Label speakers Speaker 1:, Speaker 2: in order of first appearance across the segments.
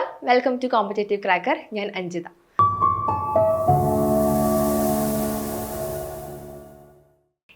Speaker 1: All welcome to competitive cracker ഞാൻ അഞ്ജിത.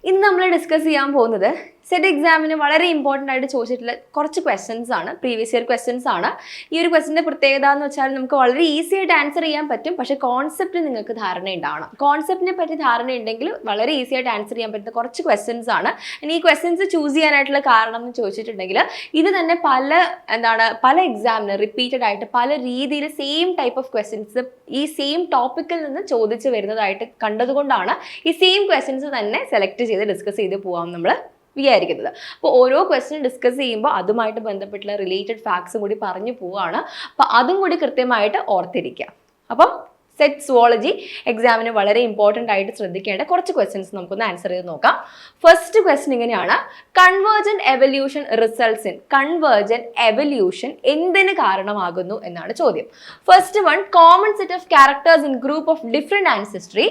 Speaker 1: ഇന്ന് നമ്മൾ ഡിസ്കസ് ചെയ്യാൻ പോകുന്നത് സെറ്റ് എക്സാമിന് വളരെ ഇമ്പോർട്ടന്റ് ആയിട്ട് ചോദിച്ചിട്ടുള്ള കുറച്ച് ക്വസ്റ്റ്യൻസ് ആണ് പ്രീവിയസ് ഇയർ ക്വസ്റ്റ്യൻസ് ആണ്. ഈ ഒരു ക്വസ്റ്റിന്റെ പ്രത്യേകത എന്ന് വെച്ചാൽ നമുക്ക് വളരെ ഈസി ആയിട്ട് ആൻസർ ചെയ്യാൻ പറ്റും പക്ഷേ കോൺസെപ്റ്റ് നിങ്ങൾക്ക് ധാരണ ഉണ്ടാവണം. കോൺസെപ്റ്റിനെ പറ്റി ധാരണ ഉണ്ടെങ്കിൽ വളരെ ഈസി ആയിട്ട് ആൻസർ ചെയ്യാൻ പറ്റുന്ന കുറച്ച് ക്വസ്റ്റ്യൻസ് ആണ്. ഇനി ഈ ക്വസ്റ്റ്യൻസ് ചൂസ് ചെയ്യാനായിട്ടുള്ള കാരണം എന്ന് ചോദിച്ചിട്ടുണ്ടെങ്കിൽ ഇത് തന്നെ പല എന്താണ് പല എക്സാമിന് റിപ്പീറ്റഡ് ആയിട്ട് പല രീതിയിൽ സെയിം ടൈപ്പ് ഓഫ് ക്വസ്റ്റ്യൻസ് ഈ സെയിം ടോപ്പിക്കിൽ നിന്ന് ചോദിച്ച് വരുന്നതായിട്ട് കണ്ടതുകൊണ്ടാണ് ഈ സെയിം ക്വസ്റ്റ്യൻസ് തന്നെ സെലക്ട് ചെയ്ത് ഡിസ്കസ് ചെയ്ത് പോവാം നമ്മൾ വിചാരിക്കുന്നത്. അപ്പോൾ ഓരോ ക്വസ്റ്റ്യൻ ഡിസ്കസ് ചെയ്യുമ്പോൾ അതുമായിട്ട് ബന്ധപ്പെട്ടുള്ള റിലേറ്റഡ് ഫാക്ട്സും കൂടി പറഞ്ഞു പോവുകയാണ് അപ്പോൾ അതും കൂടി കൃത്യമായിട്ട് ഓർത്തിരിക്കുക. അപ്പം സെറ്റ് സുവോളജി എക്സാമിന് വളരെ ഇമ്പോർട്ടന്റ് ആയിട്ട് ശ്രദ്ധിക്കേണ്ട കുറച്ച് ക്വസ്റ്റ്യൻസ് നമുക്കൊന്ന് ആൻസർ ചെയ്ത് നോക്കാം. ഫസ്റ്റ് ക്വസ്റ്റ്യൻ ഇങ്ങനെയാണ്. Convergent evolution results in convergent evolution എന്തിന് കാരണമാകുന്നു എന്നാണ് ചോദ്യം. First one common set of characters in group of different ancestry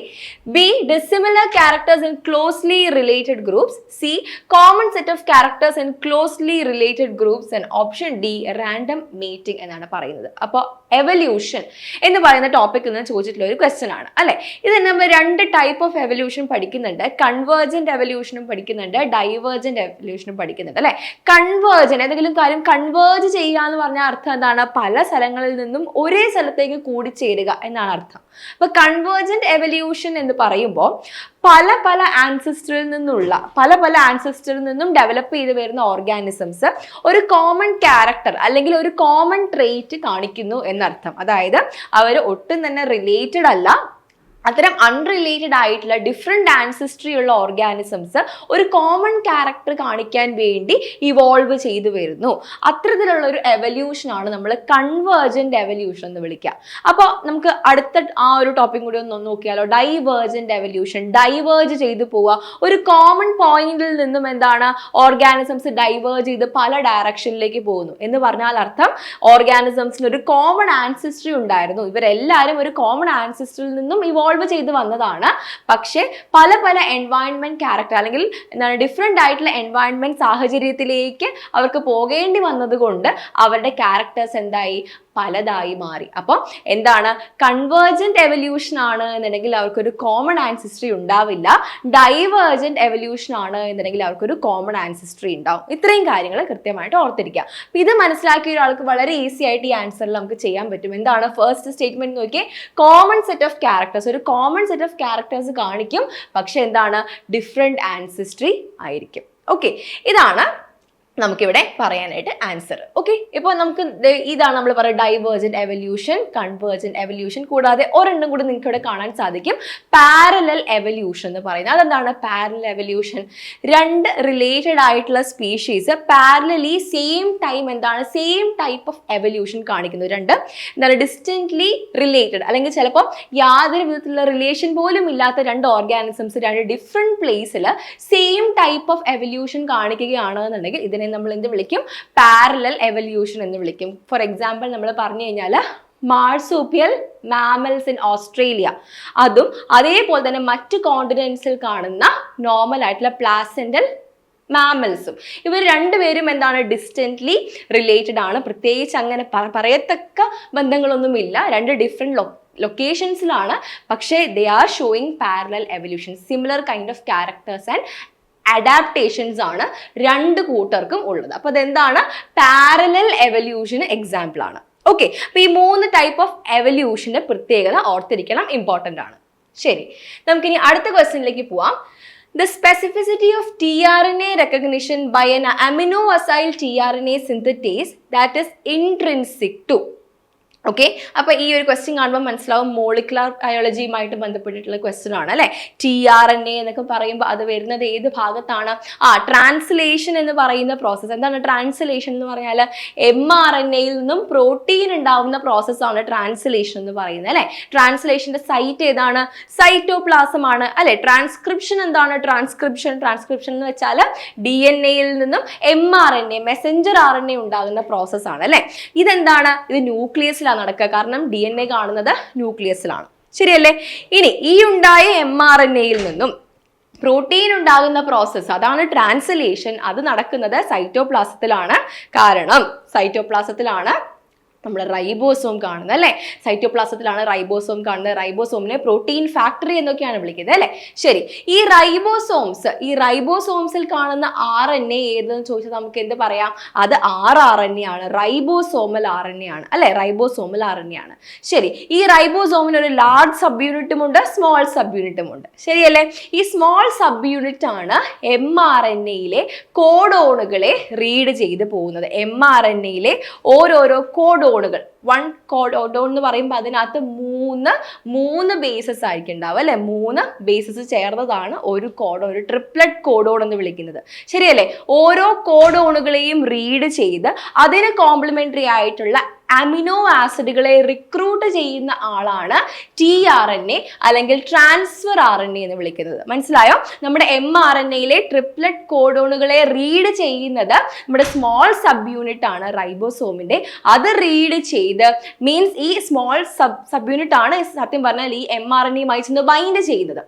Speaker 1: B dissimilar characters in closely related groups C common set of characters in closely related groups and option D random meeting എന്നാണ് പറയുന്നത്. അപ്പോൾ evolution എന്ന് പറയുന്ന topic ചോദിച്ചിട്ടുള്ള ഒരു question ആണ്. അല്ലെ? ഇത് നമ്മൾ രണ്ട് ടൈപ്പ് ഓഫ് എവല്യൂഷൻ പഠിക്കുന്നുണ്ട്. കൺവേർജന്റ് എവല്യൂഷനും പഠിക്കുന്നുണ്ട്. ഡൈവേർജന്റ് എവല്യൂഷനും പഠിക്കുന്നുണ്ട്. അല്ലെ? കൺവേർജൻ ഏതെങ്കിലും കാര്യം കൺവേർജ് ചെയ്യുക എന്ന് പറഞ്ഞ അർത്ഥം എന്താണ്? പല സ്ഥലങ്ങളിൽ നിന്നും ഒരേ സ്ഥലത്തേക്ക് കൂടിച്ചേരുക എന്നാണ് അർത്ഥം. അപ്പൊ കൺവേർജന്റ് എവല്യൂഷൻ എന്ന് പറയുമ്പോൾ പല പല ആൻസിസ്റ്ററിൽ നിന്നുള്ള പല പല ആൻസിസ്റ്ററിൽ നിന്നും ഡെവലപ്പ് ചെയ്ത് വരുന്ന ഓർഗാനിസംസ് ഒരു കോമൺ ക്യാരക്ടർ അല്ലെങ്കിൽ ഒരു കോമൺ ട്രേറ്റ് കാണിക്കുന്നു എന്നർത്ഥം. അതായത് അവർ ഒട്ടും തന്നെ റിലേറ്റഡ് അല്ല അത്തരം അൺറിലേറ്റഡ് ആയിട്ടുള്ള ഡിഫറെന്റ് ആൻസിസ്ട്രി ഉള്ള ഓർഗാനിസംസ് ഒരു കോമൺ ക്യാരക്ടർ കാണിക്കാൻ വേണ്ടി ഇവോൾവ് ചെയ്തു വരുന്നു. അത്തരത്തിലുള്ള ഒരു എവല്യൂഷനാണ് നമ്മൾ കൺവേർജന്റ് എവല്യൂഷൻ എന്ന് വിളിക്കുക അപ്പോൾ നമുക്ക് അടുത്ത ആ ഒരു ടോപ്പിക് കൂടി ഒന്ന് നോക്കിയാലോ. ഡൈവേർജന്റ് എവല്യൂഷൻ ഡൈവേർജ് ചെയ്തു പോവുക. ഒരു കോമൺ പോയിന്റിൽ നിന്നും എന്താണ് ഓർഗാനിസംസ് ഡൈവേർജ് ചെയ്ത് പല ഡയറക്ഷനിലേക്ക് പോകുന്നു. എന്ന് പറഞ്ഞാൽ അർത്ഥം ഓർഗാനിസംസിന് ഒരു കോമൺ ആൻസിസ്ട്രി ഉണ്ടായിരുന്നു. ഇവരെല്ലാവരും ഒരു കോമൺ ആൻസിസ്ട്രിയിൽ നിന്നും ഇവോൾവ് ചെയ്ത് വന്നതാണ്. പക്ഷേ പല പല എൻവയൺമെന്റ് ക്യാരക്ടർ അല്ലെങ്കിൽ എന്താണ് ഡിഫറെന്റ് ആയിട്ടുള്ള എൻവയൺമെന്റ് സാഹചര്യത്തിലേക്ക് അവർക്ക് പോകേണ്ടി വന്നതുകൊണ്ട് അവരുടെ ക്യാരക്ടേഴ്സ് എന്തായി? പലതായി മാറി. അപ്പോൾ എന്താണ്? കൺവേർജന്റ് എവല്യൂഷൻ ആണ് എന്നുണ്ടെങ്കിൽ അവർക്കൊരു കോമൺ ആൻസിസ്ട്രി ഉണ്ടാവില്ല. ഡൈവേർജന്റ് എവല്യൂഷൻ ആണ് എന്നുണ്ടെങ്കിൽ അവർക്കൊരു കോമൺ ആൻസിസ്ട്രി ഉണ്ടാവും. ഇത്രയും കാര്യങ്ങൾ കൃത്യമായിട്ട് ഓർത്തിരിക്കുക. അപ്പം ഇത് മനസ്സിലാക്കിയ ഒരാൾക്ക് വളരെ ഈസി ആയിട്ട് ഈ ആൻസറിൽ നമുക്ക് ചെയ്യാൻ പറ്റും. എന്താണ്? ഫസ്റ്റ് സ്റ്റേറ്റ്മെന്റ് നോക്കിയേ. കോമൺ സെറ്റ് ഓഫ് ക്യാരക്ടേഴ്സ് ഒരു കോമൺ സെറ്റ് ഓഫ് ക്യാരക്ടേഴ്സ് കാണിക്കും. പക്ഷെ എന്താണ്? ഡിഫറെന്റ് ആൻസിസ്ട്രി ആയിരിക്കും. ഓക്കെ ഇതാണ് നമുക്കിവിടെ പറയാനായിട്ട് ആൻസർ ഓക്കെ ഇപ്പോൾ നമുക്ക് ഇതാണ് നമ്മൾ പറയുക ഡൈവേർജന്റ് എവല്യൂഷൻ കൺവേർജന്റ് എവല്യൂഷൻ കൂടാതെ ഒരെണ്ണം കൂടി നിങ്ങൾക്ക് ഇവിടെ കാണാൻ സാധിക്കും. പാരലൽ എവല്യൂഷൻ എന്ന് പറയുന്നത്. അതെന്താണ്? പാരലൽ എവല്യൂഷൻ രണ്ട് റിലേറ്റഡ് ആയിട്ടുള്ള സ്പീഷീസ് പാരലലി സെയിം ടൈം എന്താണ്? സെയിം ടൈപ്പ് ഓഫ് എവല്യൂഷൻ കാണിക്കുന്നു. രണ്ട്. എന്താണ്? ഡിസ്റ്റന്റ്ലി റിലേറ്റഡ് അല്ലെങ്കിൽ ചിലപ്പോൾ യാതൊരു വിധത്തിലുള്ള റിലേഷൻ പോലും ഇല്ലാത്ത രണ്ട് ഓർഗാനിസംസ് രണ്ട് ഡിഫറെന്റ് പ്ലേസിൽ സെയിം ടൈപ്പ് ഓഫ് എവല്യൂഷൻ കാണിക്കുകയാണ് എന്നുണ്ടെങ്കിൽ ഇതിനെ നമ്മൾ എന്ത് വിളിക്കും? പാരലൽ എവല്യൂഷൻ എന്ന് വിളിക്കും. ഫോർ എക്സാമ്പിൾ നമ്മൾ പറഞ്ഞു കഴിഞ്ഞാൽ മാർസൂപ്പിയൽ മാമൽസ് ഇൻ ഓസ്ട്രേലിയ അതും അതേപോലെ തന്നെ മറ്റ് കോണ്ടിനെൻസിൽ കാണുന്ന നോർമൽ ആയിട്ടുള്ള പ്ലാസെന്റൽ മാമൽസും ഇവർ രണ്ടുപേരും എന്താണ് ഡിസ്റ്റന്റ്ലി റിലേറ്റഡ് ആണ്. പ്രത്യേകിച്ച് അങ്ങനെ പറയത്തക്ക ബന്ധങ്ങളൊന്നുമില്ല. രണ്ട് ഡിഫറെന്റ് ലൊക്കേഷൻസിലാണ് പക്ഷേ they are showing parallel evolution similar kind of characters and adaptations ആണ് രണ്ട് കൂട്ടർക്കും ഉള്ളത്. അപ്പോൾ അതെന്താണ് പാരലൽ എവല്യൂഷന് എക്സാമ്പിൾ ആണ്. ഓക്കെ അപ്പോൾ ഈ മൂന്ന് ടൈപ്പ് ഓഫ് എവല്യൂഷന്റെ പ്രത്യേകത ഓർത്തിരിക്കണം ഇമ്പോർട്ടന്റ് ആണ്. ശരി. നമുക്കിനി അടുത്ത ക്വസ്റ്റ്യനിലേക്ക് പോവാം. The of tRNA recognition by an R N tRNA synthetase that is intrinsic to okay അപ്പൊ ഈ ഒരു ക്വസ്റ്റ്യൻ കാണുമ്പോൾ മനസ്സിലാവും മോളിക്കുലർ ബയോളജിയുമായിട്ട് ബന്ധപ്പെട്ടിട്ടുള്ള ക്വസ്റ്റ്യൻ ആണ് അല്ലെ? ടി ആർ എൻ എ എന്നൊക്കെ പറയുമ്പോൾ അത് വരുന്നത് ഏത് ഭാഗത്താണ്? ആ ട്രാൻസ്ലേഷൻ എന്ന് പറയുന്ന പ്രോസസ്സ് എന്താണ് ട്രാൻസ്ലേഷൻ എന്ന് പറഞ്ഞാൽ എം ആർ എൻ എയിൽ നിന്നും പ്രോട്ടീൻ ഉണ്ടാവുന്ന പ്രോസസ്സാണ് ട്രാൻസ്ലേഷൻ എന്ന് പറയുന്നത് അല്ലെ? ട്രാൻസ്ലേഷന്റെ സൈറ്റ് ഏതാണ്? സൈറ്റോപ്ലാസം ആണ് അല്ലെ? ട്രാൻസ്ക്രിപ്ഷൻ എന്താണ്? ട്രാൻസ്ക്രിപ്ഷൻ ട്രാൻസ്ക്രിപ്ഷൻ എന്ന് വെച്ചാൽ ഡി എൻ എയിൽ നിന്നും M R N A messenger R N A ഉണ്ടാകുന്ന പ്രോസസ്സാണ് അല്ലെ? ഇതെന്താണ്? ഇത് ന്യൂക്ലിയസിലാണ് നടക്കുക? കാരണം ഡി എൻ എ കാണുന്നത് ന്യൂക്ലിയസിലാണ്. ശരിയല്ലേ? ഇനി ഈ ഉണ്ടായ എം ആർ എൻ എയിൽ നിന്നും പ്രോട്ടീൻ ഉണ്ടാകുന്ന പ്രോസസ്സ് അതാണ് ട്രാൻസ്ലേഷൻ അത് നടക്കുന്നത് സൈറ്റോപ്ലാസത്തിലാണ് കാരണം സൈറ്റോപ്ലാസത്തിലാണ് നമ്മൾ റൈബോസോം കാണുന്നത് അല്ലേ? സൈറ്റോപ്ലാസത്തിലാണ് റൈബോസോം കാണുന്നത്. റൈബോസോമിനെ പ്രോട്ടീൻ ഫാക്ടറി എന്നൊക്കെയാണ് വിളിക്കുന്നത് അല്ലേ? ശരി. ഈ റൈബോസോംസ് ഈ റൈബോസോംസിൽ കാണുന്ന ആർ എൻ എ ഏതെന്ന് ചോദിച്ചാൽ നമുക്ക് എന്ത് പറയാം? അത് ആർ ആർ എൻ എ ആണ്. റൈബോസോമൽ ആർ എൻ എ ആണ് അല്ലേ? റൈബോസോമൽ ആർ എൻ എ ആണ്. ശരി. ഈ റൈബോസോമിന് ഒരു ലാർജ് സബ് യൂണിറ്റും ഉണ്ട് സ്മോൾ സബ് യൂണിറ്റും ഉണ്ട്. ശരിയല്ലേ? ഈ സ്മോൾ സബ് യൂണിറ്റ് ആണ് എം ആർ എൻ എയിലെ കോഡോണുകളെ റീഡ് ചെയ്ത് പോകുന്നത്. എം ആർ എൻ എയിലെ ഓരോരോ കോഡോണുകൾ വൺ കോഡോൺ എന്ന് പറയുമ്പോൾ അതിനകത്ത് മൂന്ന് മൂന്ന് ബേസസ് ആയിരിക്കും ഉണ്ടാവും അല്ലെ? മൂന്ന് ബേസസ് ചേർന്നതാണ് ഒരു കോഡോൺ ഒരു ട്രിപ്ലറ്റ് കോഡോൺ എന്ന് വിളിക്കുന്നത്. ശരിയല്ലേ? ഓരോ കോഡോണുകളെയും റീഡ് ചെയ്ത് അതിന് കോംപ്ലിമെന്ററി ആയിട്ടുള്ള അമിനോ ആസിഡുകളെ റിക്രൂട്ട് ചെയ്യുന്ന ആളാണ് ടി ആർ എൻ എ അല്ലെങ്കിൽ ട്രാൻസ്ഫർ ആർ എൻ എ എന്ന് വിളിക്കുന്നത്. മനസ്സിലായോ? നമ്മുടെ എം ആർ എൻ എയിലെ ട്രിപ്ലറ്റ് കോഡോണുകളെ റീഡ് ചെയ്യുന്നത് നമ്മുടെ സ്മോൾ സബ് യൂണിറ്റ് ആണ് റൈബോസോമിന്റെ അത് റീഡ് ചെയ്ത് മീൻസ് ഈ സ്മോൾ സബ് സബ് യൂണിറ്റ് ആണ് സത്യം പറഞ്ഞാൽ ഈ എം ആർ എൻ എയുമായി ചെന്ന് ബൈൻഡ് ചെയ്യുന്നത്.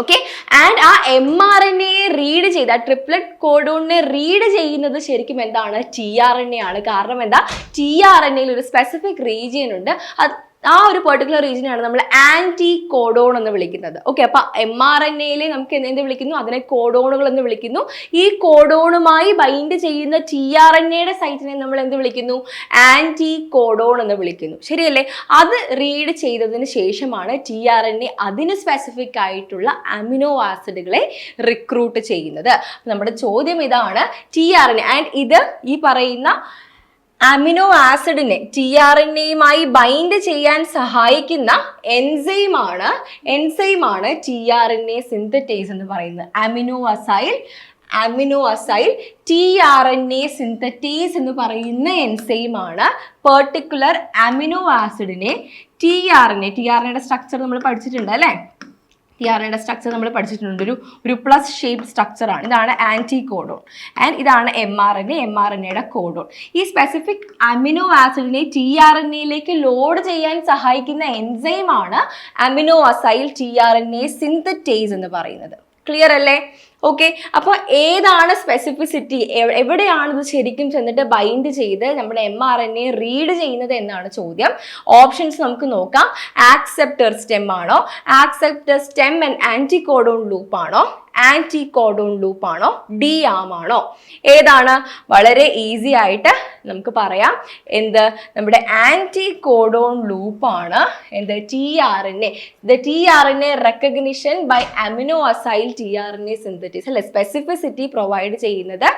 Speaker 1: ഓക്കെ ആൻഡ് ആ M R N A read ചെയ്ത ട്രിപ്ലറ്റ് കോഡോണിനെ റീഡ് ചെയ്യുന്നത് ശരിക്കും എന്താണ്? ടി ആർ എൻ എ ആണ്. കാരണം എന്താ? ടി ആർ എൻ എയിൽ ഒരു സ്പെസിഫിക് റീജിയൻ ഉണ്ട്. അത് ആ ഒരു പെർട്ടിക്കുലർ റീജിയനാണ് നമ്മൾ ആന്റി കോഡോൺ എന്ന് വിളിക്കുന്നത്. ഓക്കെ അപ്പൊ എം ആർ എൻ എയിലെ നമുക്ക് എന്ത് വിളിക്കുന്നു? അതിനെ കോഡോണുകൾ എന്ന് വിളിക്കുന്നു. ഈ കോഡോണുമായി ബൈൻഡ് ചെയ്യുന്ന ടി ആർ എൻ എയുടെ സൈറ്റിനെ നമ്മൾ എന്ത് വിളിക്കുന്നു? ആന്റി കോഡോൺ എന്ന് വിളിക്കുന്നു. ശരിയല്ലേ? അത് റീഡ് ചെയ്തതിന് ശേഷമാണ് ടി ആർ എൻ എ അതിന് സ്പെസിഫിക് ആയിട്ടുള്ള അമിനോ ആസിഡുകളെ റിക്രൂട്ട് ചെയ്യുന്നത്. നമ്മുടെ ചോദ്യം ഇതാണ് T R N A and ഇത് ഈ പറയുന്ന അമിനോ ആസിഡിനെ ടി ആർ എൻ എയുമായി ബൈൻഡ് ചെയ്യാൻ സഹായിക്കുന്ന എൻസൈം ആണ്. എൻസൈം ആണ് T R N A synthetase എന്ന് പറയുന്നത്. Amino acyl amino acyl T R N A synthetase എന്ന് പറയുന്ന എൻസൈം ആണ്. Particular amino ആസിഡിനെ T R N A T R N എയുടെ സ്ട്രക്ചർ നമ്മൾ പഠിച്ചിട്ടുണ്ട് അല്ലേ? ടി ആർ എയുടെ സ്ട്രക്ചർ നമ്മൾ പഠിച്ചിട്ടുണ്ട്. ഒരു ഒരു പ്ലസ് ഷേപ്പ് സ്ട്രക്ചറാണ് ഇതാണ് ആന്റി കോഡോൺ ആൻഡ് ഇതാണ് M R N A M R N എയുടെ കോഡോൺ ഈ സ്പെസിഫിക് അമിനോ ആസിഡിനെ ടി ആർ എൻ എയിലേക്ക് ലോഡ് ചെയ്യാൻ സഹായിക്കുന്ന എൻസൈമാണ് amino acyl T R N A synthetase എന്ന് പറയുന്നത്. ക്ലിയർ അല്ലേ? ഓക്കെ അപ്പോൾ ഏതാണ് സ്പെസിഫിസിറ്റി എവിടെയാണ് ഇത് ശരിക്കും ചെന്നിട്ട് ബൈൻഡ് ചെയ്ത് നമ്മുടെ M R N A read ചെയ്യുന്നത് എന്നാണ് ചോദ്യം. ഓപ്ഷൻസ് നമുക്ക് നോക്കാം. ആക്സെപ്റ്റർ സ്റ്റെം ആണോ? Acceptor stem and anticodon loop ആണോ? ആന്റി കോഡോൺ ലൂപ്പ് ആണോ? ഡി ആം ആണോ? ഏതാണ്? വളരെ ഈസി ആയിട്ട് നമുക്ക് പറയാം. എന്ത്? നമ്മുടെ ആന്റി കോഡോൺ ലൂപ്പ് ആണ്. എന്ത്? T R N A the T R N A recognition by amino acyl T R N A synthetase അല്ലെ? സ്പെസിഫിസിറ്റി പ്രൊവൈഡ് ചെയ്യുന്നത്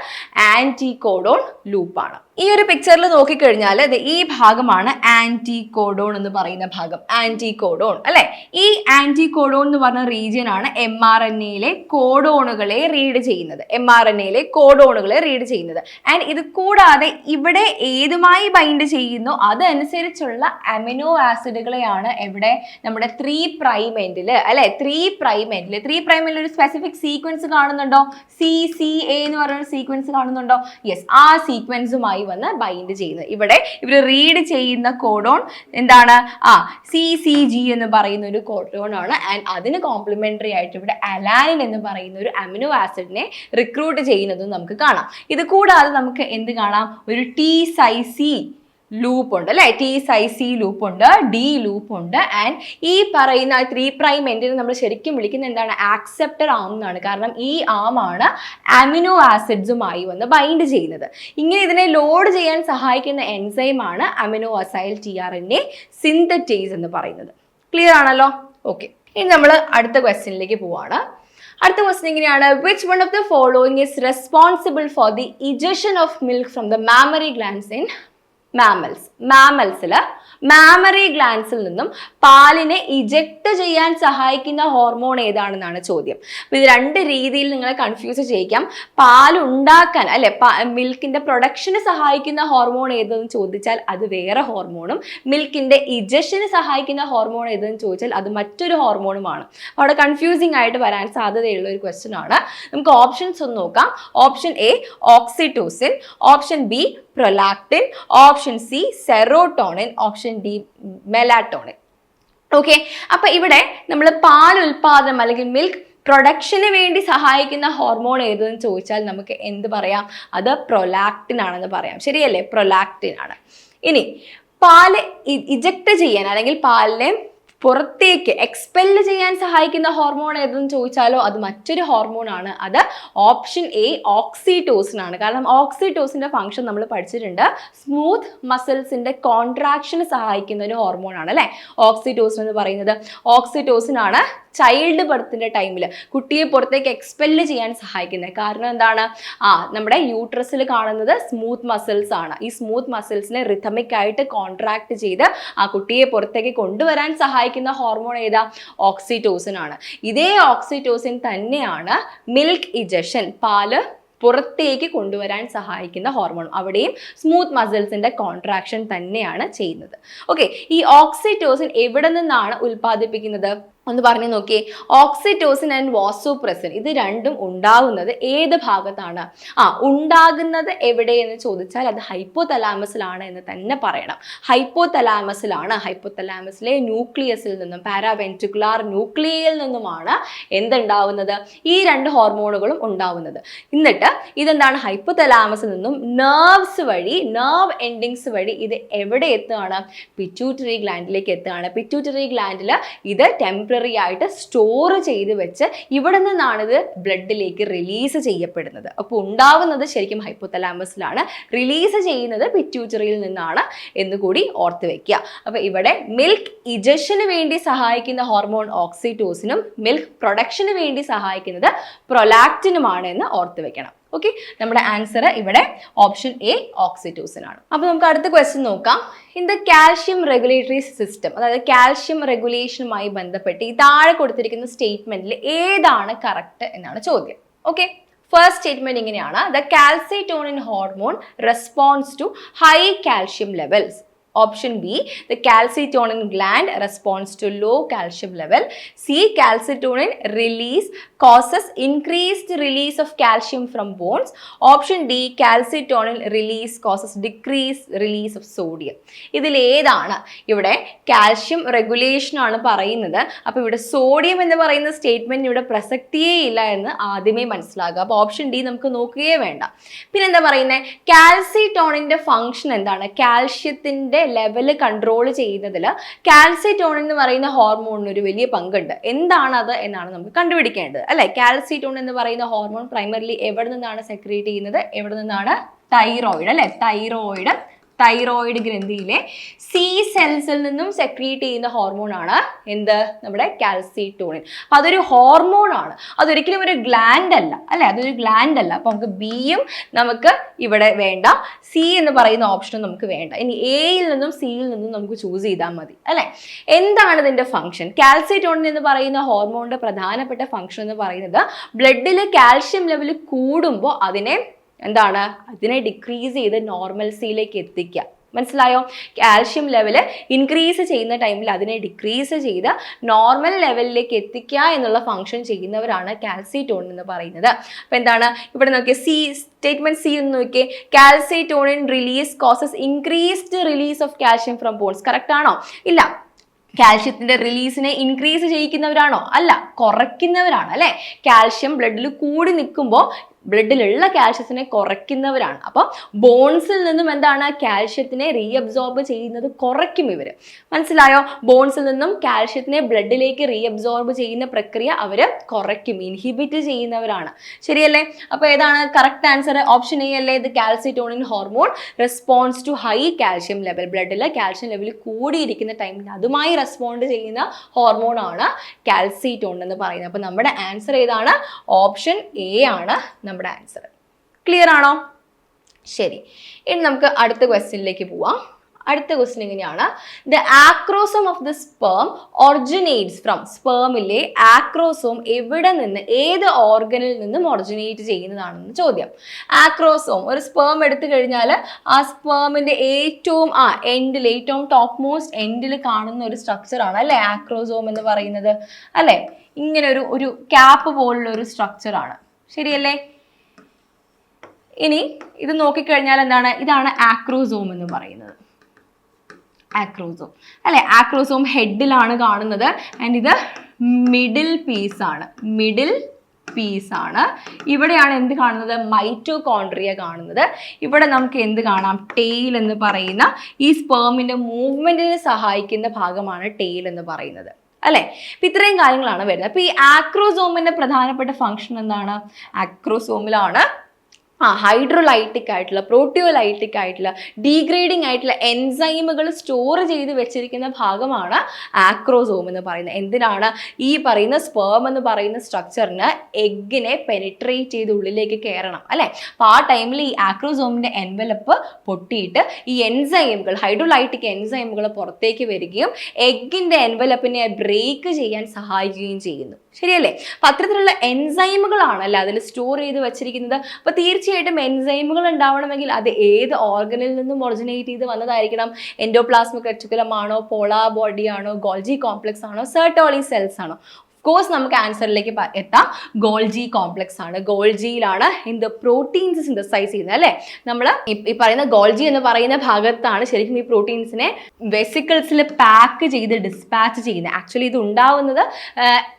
Speaker 1: ആന്റി കോഡോൺ ലൂപ്പാണ് ഈ ഒരു പിക്ചറിൽ നോക്കിക്കഴിഞ്ഞാൽ ഈ ഭാഗമാണ് ആന്റി കോഡോൺ എന്ന് പറയുന്ന ഭാഗം. ആന്റി കോഡോൺ അല്ലെ? ഈ ആന്റി കോഡോൺ എന്ന് പറഞ്ഞ റീജിയൻ ആണ് എം ആർ എൻ എയിലെ കോഡോണുകളെ റീഡ് ചെയ്യുന്നത്. എം ആർ എൻ എയിലെ കോഡോണുകളെ റീഡ് ചെയ്യുന്നത്. ആൻഡ് ഇത് കൂടാതെ ഇവിടെ ഏതുമായി ബൈൻഡ് ചെയ്യുന്നു അതനുസരിച്ചുള്ള അമിനോ ആസിഡുകളെയാണ് എവിടെ നമ്മുടെ ത്രീ പ്രൈമെന്റിൽ അല്ലെ? ത്രീ പ്രൈമെന്റിൽ ത്രീ പ്രൈമെന്റിൽ ഒരു സ്പെസിഫിക് സീക്വൻസ് കാണുന്നുണ്ടോ? സി സി എ എന്ന് പറയുന്ന സീക്വൻസ് കാണുന്നുണ്ടോ? യെസ് ആ സീക്വൻസുമായി വന്ന് ബൈൻഡ് ചെയ്യുന്നത് ഇവിടെ ഇവർ റീഡ് ചെയ്യുന്ന കോഡോൺ എന്താണ്? ആ സി സി ജി എന്ന് പറയുന്ന ഒരു കോഡോൺ ആണ്. ആൻഡ് അതിന് കോംപ്ലിമെന്ററി ആയിട്ട് ഇവിടെ അലാനിൻ എന്ന് പറയുന്ന ഒരു അമിനോ ആസിഡിനെ റിക്രൂട്ട് ചെയ്യുന്നതും നമുക്ക് കാണാം. ഇത് കൂടാതെ നമുക്ക് എന്ത് കാണാം? ഒരു ടി സൈസി ലൂപ്പ് ഉണ്ട് അല്ലെ? ടി സൈ സി ലൂപ്പ് ഉണ്ട് ഡി ലൂപ്പ് ഉണ്ട് ആൻഡ് ഈ പറയുന്ന ത്രീ പ്രൈം എൻഡിനെ നമ്മൾ ശരിക്കും വിളിക്കുന്ന എന്താണ്? ആക്സെപ്റ്റർ ആം എന്നാണ് കാരണം ഈ ആം ആണ് അമിനോ ആസിഡ്സുമായി വന്ന് ബൈൻഡ് ചെയ്യുന്നത്. ഇങ്ങനെ ഇതിനെ ലോഡ് ചെയ്യാൻ സഹായിക്കുന്ന എൻസൈം ആണ് amino acyl T R N A synthetase എന്ന് പറയുന്നത്. ക്ലിയർ ആണല്ലോ? ഓക്കെ ഇനി നമ്മൾ അടുത്ത ക്വസ്റ്റ്യനിലേക്ക് പോവാണ്. അടുത്ത ക്വസ്റ്റ്യൻ ഇങ്ങനെയാണ് which one of the following is responsible for the ejection of milk from the mammary glands in mammals മാമൽസിൽ mammary ഗ്ലാൻസിൽ നിന്നും പാലിനെ ഇജക്ട് ചെയ്യാൻ സഹായിക്കുന്ന ഹോർമോൺ ഏതാണെന്നാണ് ചോദ്യം. അപ്പം ഇത് രണ്ട് രീതിയിൽ നിങ്ങളെ കൺഫ്യൂസ് ചെയ്യിക്കാം. പാൽ ഉണ്ടാക്കാൻ അല്ലെ മിൽക്കിന്റെ പ്രൊഡക്ഷന് സഹായിക്കുന്ന ഹോർമോൺ ഏതെന്ന് ചോദിച്ചാൽ അത് വേറെ ഹോർമോണും മിൽക്കിന്റെ ഇജക്ഷന് സഹായിക്കുന്ന ഹോർമോൺ ഏതെന്ന് ചോദിച്ചാൽ അത് മറ്റൊരു ഹോർമോണുമാണ് അവിടെ കൺഫ്യൂസിംഗ് ആയിട്ട് വരാൻ സാധ്യതയുള്ള ഒരു ക്വസ്റ്റ്യൻ ആണ്. നമുക്ക് ഓപ്ഷൻസ് ഒന്ന് നോക്കാം. Option A oxytocin option B prolactin option C serotonin option D melatonin okay അപ്പൊ ഇവിടെ നമ്മൾ പാൽ ഉൽപാദനം അല്ലെങ്കിൽ മിൽക്ക് പ്രൊഡക്ഷന് വേണ്ടി സഹായിക്കുന്ന ഹോർമോൺ ഏതെന്ന് ചോദിച്ചാൽ നമുക്ക് എന്ത് പറയാം? അത് പ്രൊലാക്ടിൻ ആണെന്ന് പറയാം. ശരിയല്ലേ? പ്രൊലാക്ടിൻ ആണ്. ഇനി പാൽ ഇജക്ട് ചെയ്യാൻ അല്ലെങ്കിൽ പാലിനെ പുറത്തേക്ക് എക്സ്പെല്ല് ചെയ്യാൻ സഹായിക്കുന്ന ഹോർമോൺ ഏതെന്ന് ചോദിച്ചാലോ അത് മറ്റൊരു ഹോർമോൺ ആണ്. അത് ഓപ്ഷൻ എ ഓക്സിറ്റോസിൻ ആണ്. കാരണം ഓക്സിറ്റോസിന്റെ ഫംഗ്ഷൻ നമ്മൾ പഠിച്ചിട്ടുണ്ട്. സ്മൂത്ത് മസിൽസിന്റെ കോൺട്രാക്ഷന് സഹായിക്കുന്ന ഒരു ഹോർമോൺ ആണ് അല്ലെ? ഓക്സിറ്റോസിൻ എന്ന് പറയുന്നത്. ഓക്സിറ്റോസിൻ ആണ് ചൈൽഡ് ബർത്തിന്റെ ടൈമിൽ കുട്ടിയെ പുറത്തേക്ക് എക്സ്പെല്ല് ചെയ്യാൻ സഹായിക്കുന്നത് കാരണം എന്താണ്? ആ നമ്മുടെ യൂട്രസിൽ കാണുന്നത് സ്മൂത്ത് മസിൽസ് ആണ്. ഈ സ്മൂത്ത് മസിൽസിനെ റിഥമിക് ആയിട്ട് കോൺട്രാക്ട് ചെയ്ത് ആ കുട്ടിയെ പുറത്തേക്ക് കൊണ്ടുവരാൻ സഹായിക്കുന്ന ഹോർമോൺ ഏതാ? ഓക്സിറ്റോസിൻ ആണ്. ഇതേ ഓക്സിറ്റോസിൻ തന്നെയാണ് മിൽക്ക് ഇജഷൻ പാൽ പുറത്തേക്ക് കൊണ്ടുവരാൻ സഹായിക്കുന്ന ഹോർമോൺ അവിടെയും സ്മൂത്ത് മസിൽസിന്റെ കോൺട്രാക്ഷൻ തന്നെയാണ് ചെയ്യുന്നത്. ഓക്കെ ഈ ഓക്സിറ്റോസിൻ എവിടെ നിന്നാണ് ഉൽപ്പാദിപ്പിക്കുന്നത്? ഒന്ന് പറഞ്ഞു നോക്കിയേ. ഓക്സിറ്റോസിൻ ആൻഡ് വാസോപ്രസിൻ ഇത് രണ്ടും ഉണ്ടാകുന്നത് ഏത് ഭാഗത്താണ്? ആ ഉണ്ടാകുന്നത് എവിടെ എന്ന് ചോദിച്ചാൽ അത് ഹൈപ്പോ തലാമസിലാണ് എന്ന് തന്നെ പറയണം. ഹൈപ്പോ തലാമസിലാണ് ഹൈപ്പോ തലാമസിലെ ന്യൂക്ലിയസിൽ നിന്നും പാരാവെന്റിക്കുലാർ ന്യൂക്ലിയയിൽ നിന്നുമാണ് എന്തുണ്ടാവുന്നത്? ഈ രണ്ട് ഹോർമോണുകളും ഉണ്ടാവുന്നത്. എന്നിട്ട് ഇതെന്താണ്? ഹൈപ്പോ തലാമസിൽ നിന്നും നെർവ്സ് വഴി നെർവ് എൻഡിങ്സ് വഴി ഇത് എവിടെ എത്തുകയാണ്? പിറ്റ്യൂട്ടറി ഗ്ലാൻഡിലേക്ക് എത്തുകയാണ്. പിറ്റ്യൂട്ടറി ഗ്ലാൻഡിൽ ഇത് ടെമ്പററി ആയിട്ട് സ്റ്റോർ ചെയ്ത് വെച്ച് ഇവിടെ നിന്നാണ് ഇത് ബ്ലഡിലേക്ക് റിലീസ് ചെയ്യപ്പെടുന്നത്. അപ്പോൾ ഉണ്ടാവുന്നത് ശരിക്കും ഹൈപ്പോതലാമസിലാണ് റിലീസ് ചെയ്യുന്നത് പിറ്റ്യൂച്ചറിയിൽ നിന്നാണ് എന്ന് കൂടി ഓർത്ത് വെക്കുക. അപ്പോൾ ഇവിടെ മിൽക്ക് ഇജഷന് വേണ്ടി സഹായിക്കുന്ന ഹോർമോൺ ഓക്സിറ്റോസിനും മിൽക്ക് പ്രൊഡക്ഷന് വേണ്ടി സഹായിക്കുന്നത് പ്രൊലാക്റ്റിനുമാണ് എന്ന് ഓർത്ത് വെക്കണം. ഓക്കെ നമ്മുടെ ആൻസർ ഇവിടെ ഓപ്ഷൻ എ ഓക്സിറ്റോസിൻ ആണ്. അപ്പോൾ നമുക്ക് അടുത്ത ക്വസ്റ്റ്യൻ നോക്കാം. In the calcium regulatory system അതായത് കാൽഷ്യം റെഗുലേഷനുമായി ബന്ധപ്പെട്ട് ഈ താഴെ കൊടുത്തിരിക്കുന്ന സ്റ്റേറ്റ്മെന്റിൽ ഏതാണ് കറക്റ്റ് എന്നാണ് ചോദ്യം. ഓക്കെ ഫസ്റ്റ് സ്റ്റേറ്റ്മെന്റ് ഇങ്ങനെയാണ്. The calcitonin hormone response to high calcium levels option B the calcitonin gland response to low calcium level C calcitonin release causes increased release of calcium from bones option D calcitonin release causes decrease release of sodium ഇതിലേതാണ് ഇവിടെ calcium റെഗുലേഷനാണ് പറയുന്നത്. അപ്പോൾ ഇവിടെ sodium എന്ന് പറയുന്ന statement ഇവിടെ പ്രസക്തിയേ ഇല്ല എന്ന് ആദ്യമേ മനസ്സിലാകുക അപ്പോൾ ഓപ്ഷൻ ഡി നമുക്ക് നോക്കുകയേ വേണ്ട. പിന്നെന്താ പറയുന്നത് കാൽസിറ്റോണിന്റെ ഫങ്ഷൻ എന്താണ്? കാൽഷ്യത്തിന്റെ ലെവൽ കൺട്രോൾ ചെയ്യുന്നതിൽ കാൽസിറ്റോണിൻ എന്ന് പറയുന്ന ഹോർമോണിന് ഒരു വലിയ പങ്കുണ്ട്. എന്താണ് അത് എന്നാണ് നമുക്ക് കണ്ടുപിടിക്കേണ്ടത്. അല്ലെ? കാൽസിറ്റോൺ എന്ന് പറയുന്ന ഹോർമോൺ പ്രൈമറിലി എവിടെ നിന്നാണ് സെക്രിയേറ്റ് ചെയ്യുന്നത്? എവിടെ നിന്നാണ്? തൈറോയിഡ് അല്ലെ? തൈറോയിഡ് തൈറോയിഡ് ഗ്രന്ഥിയിലെ സി സെൽസിൽ നിന്നും സെക്രീറ്റ് ചെയ്യുന്ന ഹോർമോൺ ആണ് എന്ത്? നമ്മുടെ കാൽസിറ്റോണിൻ അപ്പൊ അതൊരു ഹോർമോൺ ആണ്. അതൊരിക്കലും ഒരു ഗ്ലാൻഡ് അല്ല. അല്ലെ? അതൊരു ഗ്ലാൻഡ് അല്ല. അപ്പൊ നമുക്ക് ബിയും നമുക്ക് ഇവിടെ വേണ്ട. സി എന്ന് പറയുന്ന ഓപ്ഷനും നമുക്ക് വേണ്ട. ഇനി എയിൽ നിന്നും സിയിൽ നിന്നും നമുക്ക് ചൂസ് ചെയ്താൽ മതി. അല്ലെ? എന്താണ് ഇതിന്റെ ഫംഗ്ഷൻ കാൽസിറ്റോണിൻ എന്ന് പറയുന്ന ഹോർമോണിന്റെ പ്രധാനപ്പെട്ട ഫംഗ്ഷൻ എന്ന് പറയുന്നത് ബ്ലഡിൽ കാൽഷ്യം ലെവൽ കൂടുമ്പോൾ അതിനെ എന്താണ്? അതിനെ ഡിക്രീസ് ചെയ്ത് നോർമൽസിയിലേക്ക് എത്തിക്കുക. മനസ്സിലായോ? കാൽഷ്യം ലെവൽ ഇൻക്രീസ് ചെയ്യുന്ന ടൈമിൽ അതിനെ ഡിക്രീസ് ചെയ്ത് നോർമൽ ലെവലിലേക്ക് എത്തിക്കുക എന്നുള്ള ഫംഗ്ഷൻ ചെയ്യുന്നവരാണ് കാൽസിറ്റോൺ എന്ന് പറയുന്നത്. അപ്പോൾ എന്താണ്? ഇവിടെ നോക്കിയ സി സ്റ്റേറ്റ്മെന്റ് സി എന്ന് നോക്കിയേ calcitonin release causes increased release of calcium from bones correct ആണോ? ഇല്ല. കാൽഷ്യത്തിന്റെ റിലീസിനെ ഇൻക്രീസ് ചെയ്യിക്കുന്നവരാണോ? അല്ല കുറയ്ക്കുന്നവരാണ് അല്ലെ? കാൽഷ്യം ബ്ലഡിൽ കൂടി നിൽക്കുമ്പോൾ ബ്ലഡിലുള്ള കാൽഷ്യത്തിനെ കുറയ്ക്കുന്നവരാണ്. അപ്പം ബോൺസിൽ നിന്നും എന്താണ് കാൽഷ്യത്തിനെ റീഅബ്സോർബ് ചെയ്യുന്നത്? കുറയ്ക്കും ഇവർ മനസ്സിലായോ? ബോൺസിൽ നിന്നും കാൽഷ്യത്തിനെ ബ്ലഡിലേക്ക് റീഅബ്സോർബ് ചെയ്യുന്ന പ്രക്രിയ അവർ കുറയ്ക്കും ഇൻഹിബിറ്റ് ചെയ്യുന്നവരാണ്. ശരിയല്ലേ? അപ്പോൾ ഏതാണ്? കറക്റ്റ് ആൻസർ ഓപ്ഷൻ എ അല്ലേ? ഇത് calcitonin hormone response to high calcium level ബ്ലഡിൽ കാൽഷ്യം ലെവൽ കൂടിയിരിക്കുന്ന ടൈമിൽ അതുമായി റെസ്പോണ്ട് ചെയ്യുന്ന ഹോർമോൺ ആണ് കാൽസിറ്റോൺ എന്ന് പറയുന്നത്. അപ്പോൾ നമ്മുടെ ആൻസർ ഏതാണ്? ഓപ്ഷൻ എ ആണ്. നമ്മുടെ ആൻസർ ക്ലിയർ ആണോ? ശരി. ഇനി നമുക്ക് അടുത്ത ക്വസ്റ്റ്യനിലേക്ക് പോവാം. അടുത്ത ക്വസ്റ്റ്യൻ എങ്ങനെയാണ്? The acrosome of the sperm originates from സ്പേമിലെ acrosome എവിടെ നിന്ന് ഏത് ഓർഗനിൽ നിന്നും ഒറിജിനേറ്റ് ചെയ്യുന്നതാണെന്ന് ചോദ്യം. ആക്രോസോം ഒരു സ്പേം എടുത്തു കഴിഞ്ഞാൽ ആ സ്പേമിന്റെ ഏറ്റവും ആ എൻഡിൽ ഏറ്റവും ടോപ്പ് മോസ്റ്റ് എൻഡിൽ കാണുന്ന ഒരു സ്ട്രക്ചറാണ് അല്ലേ ആക്രോസോം എന്ന് പറയുന്നത്? അല്ലേ? ഇങ്ങനെ ഒരു ഒരു ക്യാപ്പ് പോലുള്ള ഒരു സ്ട്രക്ചറാണ് ശരിയല്ലേ? ഇനി ഇത് നോക്കിക്കഴിഞ്ഞാൽ എന്താണ്? ഇതാണ് ആക്രോസോം എന്ന് പറയുന്നത്. ആക്രോസോം അല്ലെ? ആക്രോസോം ഹെഡിലാണ് കാണുന്നത്. ആൻഡ് ഇത് മിഡിൽ പീസ് ആണ്. മിഡിൽ പീസ് ആണ്. ഇവിടെയാണ് എന്ത് കാണുന്നത്? മൈറ്റോകോൺട്രിയ കാണുന്നത്. ഇവിടെ നമുക്ക് എന്ത് കാണാം? ടെയിൽ എന്ന് പറയുന്ന ഈ സ്പേമിന്റെ മൂവ്മെന്റിനെ സഹായിക്കുന്ന ഭാഗമാണ് ടെയിൽ എന്ന് പറയുന്നത്. അല്ലേ? അപ്പം ഇത്രയും കാര്യങ്ങളാണ് വരുന്നത്. അപ്പൊ ഈ ആക്രോസോമിന്റെ പ്രധാനപ്പെട്ട ഫംഗ്ഷൻ എന്താണ്? ആക്രോസോമിലാണ് ആ ഹൈഡ്രോലൈറ്റിക് ആയിട്ടുള്ള പ്രോട്ടിയോലൈറ്റിക് ആയിട്ടുള്ള ഡീഗ്രേഡിംഗ് ആയിട്ടുള്ള എൻസൈമുകൾ സ്റ്റോർ ചെയ്ത് വെച്ചിരിക്കുന്ന ഭാഗമാണ് ആക്രോസോം എന്ന് പറയുന്നത്. എന്തിനാണ് ഈ പറയുന്ന സ്പേം എന്ന് പറയുന്ന സ്ട്രക്ചറിന് എഗ്ഗിനെ പെനിട്രേറ്റ് ചെയ്ത് ഉള്ളിലേക്ക് കയറണം അല്ലേ? അപ്പോൾ ആ ടൈമിൽ ഈ ആക്രോസോമിന്റെ എൻവലപ്പ് പൊട്ടിയിട്ട് ഈ എൻസൈമുകൾ ഹൈഡ്രോലൈറ്റിക് എൻസൈമുകൾ പുറത്തേക്ക് വരികയും എഗ്ഗിന്റെ എൻവലപ്പിനെ ബ്രേക്ക് ചെയ്യാൻ സഹായിക്കുകയും ചെയ്യുന്നു. ശരിയല്ലേ? അപ്പം അത്തരത്തിലുള്ള എൻസൈമുകളാണല്ലോ അതിൽ സ്റ്റോർ ചെയ്ത് വെച്ചിരിക്കുന്നത്. അപ്പൊ തീർച്ചയായിട്ടും എൻസൈമുകൾ ഉണ്ടാവണമെങ്കിൽ അത് ഏത് ഓർഗനിൽ നിന്നും ഒറിജിനേറ്റ് ചെയ്ത് വന്നതായിരിക്കണം. എൻഡോപ്ലാസ്മിക് റെറ്റിക്കുലം ആണോ പോളാ ബോഡി ആണോ ഗോൾജി കോംപ്ലക്സ് ആണോ സെർട്ടോളി സെൽസ് ആണോ? കോഴ്സ് നമുക്ക് ആൻസറിലേക്ക് എത്താം. ഗോൾജി കോംപ്ലക്സ് ആണ്. ഗോൾജിയിലാണ് എന്ത് പ്രോട്ടീൻസ് സിന്തസൈസ് ചെയ്യുന്നത് അല്ലേ? നമ്മൾ ഈ പറയുന്ന ഗോൾജി എന്ന് പറയുന്ന ഭാഗത്താണ് ശരിക്കും ഈ പ്രോട്ടീൻസിനെ വെസിക്കിൾസിൽ പാക്ക് ചെയ്ത് ഡിസ്പാച്ച് ചെയ്യുന്നത്. ആക്ച്വലി ഇത് ഉണ്ടാവുന്നത്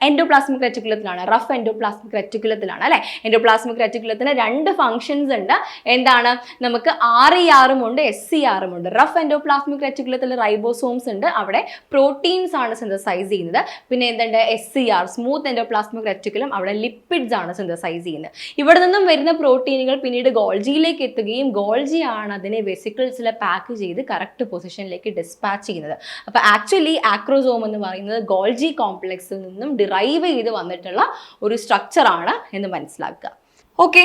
Speaker 1: എൻഡോപ്ലാസ്മിക് റെറ്റിക്കുലത്തിലാണ് റഫ് എൻഡോപ്ലാസ്മിക് റെറ്റിക്കുലത്തിലാണ് അല്ലേ? എൻഡോപ്ലാസ്മിക് റെറ്റിക്കുലത്തിന് രണ്ട് ഫങ്ഷൻസ് ഉണ്ട്. എന്താണ്? നമുക്ക് ആർ ഇ ആറും ഉണ്ട് എസ് സി ആറും ഉണ്ട്. റഫ് എൻഡോപ്ലാസ്മിക് റെറ്റിക്കുലത്തിൽ റൈബോസോംസ് ഉണ്ട്. അവിടെ പ്രോട്ടീൻസ് ആണ് സിന്തസൈസ് ചെയ്യുന്നത്. പിന്നെ എന്തുണ്ട്? S C R smooth endoplasmic reticulum അവിടെ ലിപ്പിഡ്സ് ആണ് സിന്തസൈസ് ചെയ്യുന്നത്. ഇവിടെ നിന്നും വരുന്ന പ്രോട്ടീനുകൾ പിന്നീട് ഗോൾജിയിലേക്ക് എത്തുകയും ഗോൾജി ആണ് അതിനെ വെസിക്കിൾസിൽ പാക്ക് ചെയ്ത് കറക്റ്റ് പൊസിഷനിലേക്ക് ഡിസ്പാച്ച് ചെയ്യുന്നത്. അപ്പോൾ ആക്ച്വലി ആക്രോസോം എന്ന് പറയുന്നത് ഗോൾജി കോംപ്ലക്സിൽ നിന്നും ഡിറൈവ് ചെയ്ത് വന്നിട്ടുള്ള ഒരു സ്ട്രക്ചർ ആണ് എന്ന് മനസ്സിലാക്കുക. ഓക്കെ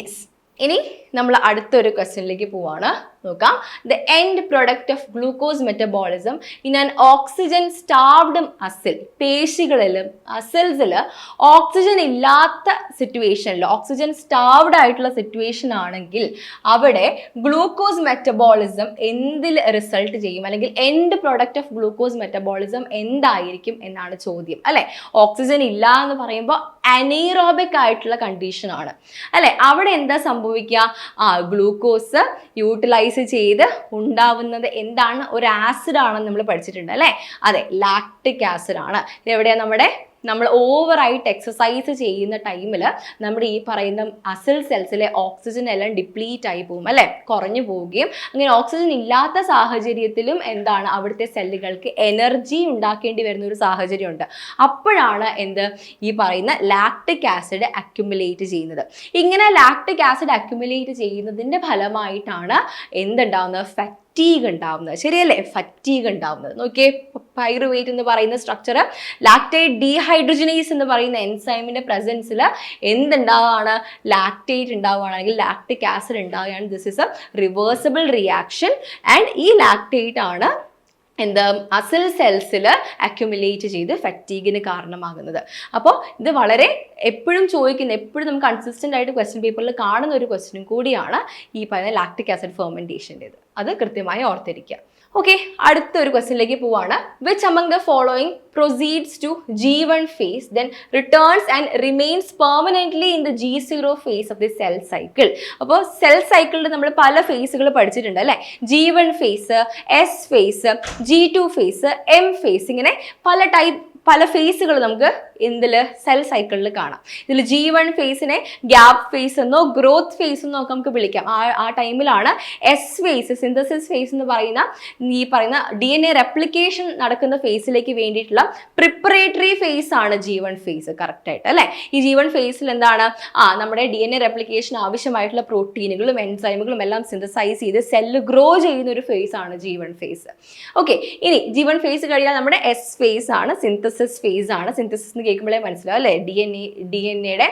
Speaker 1: യെസ് ഇനി നമ്മൾ അടുത്തൊരു ക്വസ്റ്റ്യനിലേക്ക് പോവാണ്. നോക്കാം. The end product of glucose metabolism in an oxygen starved muscle പേശികളിലും അസിൽസിൽ ഓക്സിജൻ ഇല്ലാത്ത സിറ്റുവേഷനിൽ ഓക്സിജൻ സ്റ്റാർവ്ഡ് ആയിട്ടുള്ള സിറ്റുവേഷൻ ആണെങ്കിൽ അവിടെ ഗ്ലൂക്കോസ് മെറ്റബോളിസം എന്തിൽ റിസൾട്ട് ചെയ്യും? അല്ലെങ്കിൽ end product of glucose metabolism എന്തായിരിക്കും എന്നാണ് ചോദ്യം. അല്ലെ? ഓക്സിജൻ ഇല്ല എന്ന് പറയുമ്പോൾ അനീറോബിക് ആയിട്ടുള്ള കണ്ടീഷൻ ആണ്. അല്ലെ? അവിടെ എന്താ സംഭവിക്കുക? ആ ഗ്ലൂക്കോസ് യൂട്ടിലൈസ് ചെയ്ത് ഉണ്ടാവുന്നത് എന്താണ്? ഒരു ആസിഡ് ആണെന്ന് നമ്മൾ പഠിച്ചിട്ടുണ്ട് അല്ലേ? അതെ ലാക്ടിക് ആസിഡ് ആണ്. ഇത് എവിടെയാണ് നമ്മുടെ നമ്മൾ ഓവറായിട്ട് എക്സസൈസ് ചെയ്യുന്ന ടൈമിൽ നമ്മുടെ ഈ പറയുന്ന അസിൽ സെൽസിലെ ഓക്സിജൻ എല്ലാം ഡിപ്ലീറ്റ് ആയി പോകും അല്ലേ? കുറഞ്ഞു പോവുകയും അങ്ങനെ ഓക്സിജൻ ഇല്ലാത്ത സാഹചര്യത്തിലും എന്താണ് അവിടുത്തെ സെല്ലുകൾക്ക് എനർജി ഉണ്ടാക്കേണ്ടി വരുന്ന ഒരു സാഹചര്യമുണ്ട്. അപ്പോഴാണ് എന്ത്? ഈ പറയുന്ന ലാക്ടിക് ആസിഡ് അക്യുമുലേറ്റ് ചെയ്യുന്നത്. ഇങ്ങനെ ലാക്ടിക് ആസിഡ് അക്യുമുലേറ്റ് ചെയ്യുന്നതിന്റെ ഫലമായിട്ടാണ് എന്തുണ്ടാവുന്നത്? ഫറ്റീഗ് ഉണ്ടാവുന്നത്. ശരിയല്ലേ? ഫറ്റീഗ് ഉണ്ടാവുന്നത്. നോക്കിയേ പൈറുവേറ്റ് എന്ന് പറയുന്ന സ്ട്രക്ചർ ലാക്ടേറ്റ് ഡീഹൈഡ്രജനേസ് എന്ന് പറയുന്ന എൻസൈമിന്റെ പ്രസൻസിൽ എന്തുണ്ടാവുകയാണ് ലാക്ടേറ്റ് അല്ലെങ്കിൽ ലാക്ടിക് ആസിഡ് ഉണ്ടാവുകയാണ്. This is a reversible reaction and ഈ ലാക്ടേറ്റ് ആണ് എന്ത് അസിൽ സെൽസിൽ അക്യുമുലേറ്റ് ചെയ്ത് ഫറ്റീഗിന് കാരണമാകുന്നത്. അപ്പോൾ ഇത് വളരെ എപ്പോഴും ചോദിക്കുന്ന എപ്പോഴും നമുക്ക് കൺസിസ്റ്റന്റ് ആയിട്ട് ക്വസ്റ്റ്യൻ പേപ്പറിൽ കാണുന്ന ഒരു ക്വസ്റ്റ്യനും കൂടിയാണ് ഈ പറയുന്ന ലാക്ടിക് ആസിഡ് ഫെർമെന്റേഷന്റേത് അത് കൃത്യമായി ഓർത്തിരിക്കുക. ഓക്കെ അടുത്ത ഒരു ക്വസ്റ്റ്യനിലേക്ക് പോവാണ് which among the following proceeds to G one phase then returns and remains permanently in the G zero phase of the cell cycle അപ്പോൾ സെൽ സൈക്കിളിൽ നമ്മൾ പല ഫേസുകൾ പഠിച്ചിട്ടുണ്ട് അല്ലേ? G one phase S phase G two phase M phase ഇങ്ങനെ പല type പല ഫേസുകൾ നമുക്ക് എന്തിൽ സെൽ സൈക്കിളിൽ കാണാം. ഇതിൽ ജി വൺ ഫേസിനെ ഗ്യാപ് ഫേസ് എന്നോ ഗ്രോത്ത് ഫേസ് എന്നോ ഒക്കെ നമുക്ക് വിളിക്കാം. ആ ആ ടൈമിലാണ് എസ് ഫേസ് സിന്തസിസ് ഫേസ് എന്ന് പറയുന്ന ഈ പറയുന്ന ഡി എൻ എ റെപ്ലിക്കേഷൻ നടക്കുന്ന ഫേസിലേക്ക് വേണ്ടിയിട്ടുള്ള പ്രിപ്പറേറ്ററി ഫേസ് ആണ് ജി വൺ ഫേസ് കറക്റ്റായിട്ട് അല്ലേ? ഈ ജി വൺ ഫേസിൽ എന്താണ്? ആ നമ്മുടെ ഡി എൻ എ റെപ്ലിക്കേഷൻ ആവശ്യമായിട്ടുള്ള പ്രോട്ടീനുകളും എൻസൈമുകളും എല്ലാം സിന്തസൈസ് ചെയ്ത് സെല്ല് ഗ്രോ ചെയ്യുന്ന ഒരു ഫേസ് ആണ് ജി വൺ ഫേസ് ഓക്കെ ഇനി ജി വൺ ഫേസ് കഴിഞ്ഞാൽ നമ്മുടെ എസ് ഫേസ് ആണ് സിന്തസിസ് ഫേസ് ആണ്. സിന്തസിസ് എന്ന് കേൾക്കുമ്പോഴേ മനസ്സിലാവും അല്ലേ? D N A D N എയുടെ